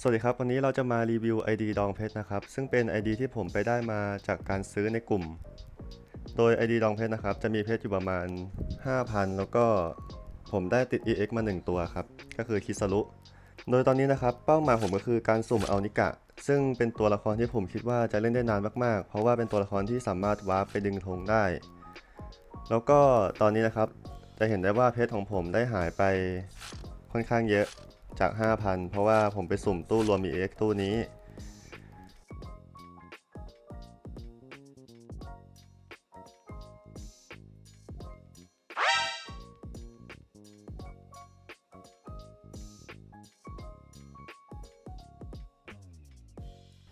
สวัสดีครับ วันนี้เราจะมารีวิว ID ดองเพชรนะครับ ซึ่งเป็น ID ที่ผมไปได้มาจากการซื้อในกลุ่ม โดย ID ดองเพชรนะครับ จะมีเพชรอยู่ประมาณ 5,000 แล้วก็ผมได้ติด EX มา 1 ตัวครับ ก็คือคิสรุ โดยตอนนี้นะครับ เป้าหมายผมก็คือการสุ่มเอานิกะ ซึ่งเป็นตัวละครที่ผมคิดว่าจะเล่นได้นานมากๆ เพราะว่าเป็นตัวละครที่สามารถวาร์ปไปดึงธงได้ แล้วก็ตอนนี้นะครับ จะเห็นได้ว่าเพชรของผมได้หายไปค่อนข้างเยอะ จาก 5,000 เพราะว่าผมไปสุ่มตู้รวม EX ตู้นี้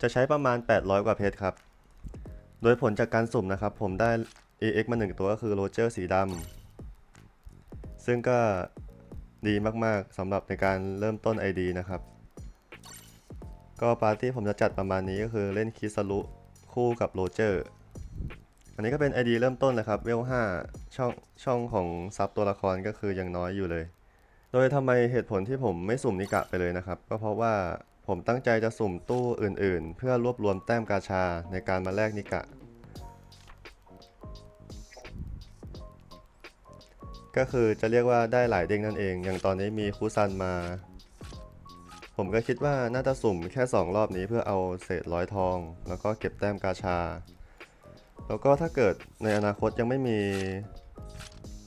จะใช้ประมาณ 800 กว่าเพชรครับ โดยผลจากการสุ่มนะครับ ผมได้ EX มา 1 ตัวก็คือโรเจอร์สีดำซึ่งก็ ดีมากๆสำหรับในการเริ่มต้น ID นะครับ ก็ปาร์ตี้ผมจะจัดประมาณนี้ก็คือเล่นคิสรุคู่กับโรเจอร์อันนี้ก็เป็น ID เริ่มต้นเลยครับเวล5ช่องช่องของซับตัวละครก็คือยังน้อยอยู่เลย โดยทำไมเหตุผลที่ผมไม่สุ่มนิกะไปเลยนะครับ ก็เพราะว่าผมตั้งใจจะสุ่มตู้อื่นๆ เพื่อรวบรวมแต้มกาชาในการมาแลกนิกะ ก็คือจะเรียกว่าได้หลายเด้งนั่นเอง อย่างตอนนี้มีคูซันมา ผมก็คิดว่าน่าจะสุ่มแค่ 2 รอบนี้เพื่อเอาเศษร้อยทอง แล้วก็เก็บแต้มกาชา แล้วก็ถ้าเกิดในอนาคตยังไม่มี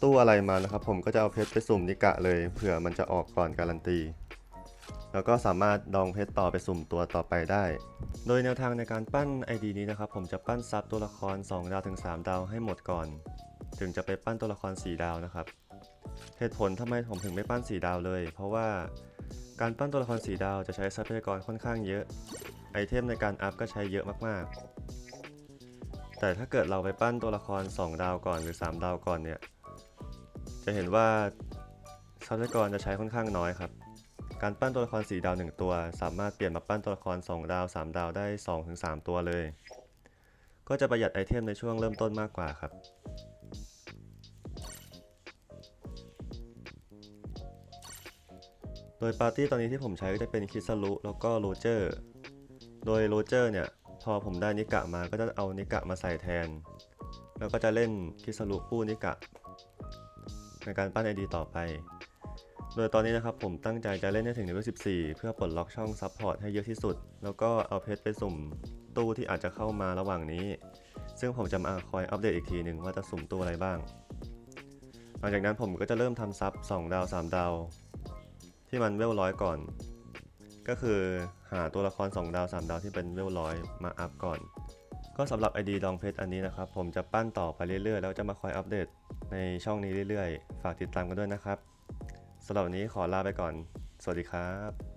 ตู้อะไรมานะครับ ผมก็จะเอาเพชรไปสุ่มนิกะเลยเผื่อมันจะออกก่อนการันตี แล้วก็สามารถดองเพชรต่อไปสุ่มตัวต่อไปได้ โดยแนวทางในการปั้น ID นี้นะครับ ผมจะปั้นซับตัวละคร 2 ดาวถึง 3 ดาวให้หมดก่อน ถึงจะไปปั้นตัวละคร 4 ดาวนะครับ เหตุผลทำไมผมถึงไม่ปั้น 4 ดาวเลย เพราะว่าการปั้นตัวละคร 4 ดาวจะใช้ทรัพยากรค่อนข้างเยอะ ไอเทมในการอัพก็ใช้เยอะมากๆ แต่ถ้าเกิดเราไปปั้นตัวละคร 2 ดาวก่อนหรือ 3 ดาวก่อนเนี่ย จะเห็นว่าทรัพยากรจะใช้ค่อนข้างน้อยครับการปั้นตัวละคร 4 ดาว 1 ตัว สามารถเปลี่ยนมาปั้นตัวละคร 2 ดาว 3 ดาวได้ 2-3 ตัวเลย ก็จะประหยัดไอเทมในช่วงเริ่มต้นมากกว่าครับ โดยปาร์ตี้ตอนนี้ที่ผมใช้ก็จะเป็นคิสรุแล้วก็โรเจอร์ โดยโรเจอร์เนี่ย พอผมได้นิกะมาก็จะเอานิกะมาใส่แทน แล้วก็จะเล่นคิสรุคู่นิกะ ในการปั้นไอดีต่อไป โดยตอนนี้นะครับผมตั้งใจจะเล่นให้ถึงเลเวล14 เพื่อปลดล็อกช่องซับพอร์ตให้เยอะที่สุด แล้วก็เอาเพชรไปสุ่มตู้ที่อาจจะเข้ามาระหว่างนี้ ซึ่งผมจะมาคอยอัปเดตอีกทีหนึ่งว่าจะสุ่มตู้อะไรบ้าง หลังจากนั้นผมก็จะเริ่มทำซับ2ดาว 3 ดาว ที่มันเวลร้อยก่อน ก็คือหาตัวละคร 2 ดาว 3 ดาวที่เป็นเวลร้อยมาอัพก่อน ก็สำหรับ ID ดองเพชรอันนี้นะครับ ผมจะปั้นต่อไปเรื่อยๆ แล้วจะมาคอยอัปเดตในช่องนี้เรื่อยๆ ฝากติดตามกันด้วยนะครับสำหรับวันนี้ขอลาไปก่อน สวัสดีครับ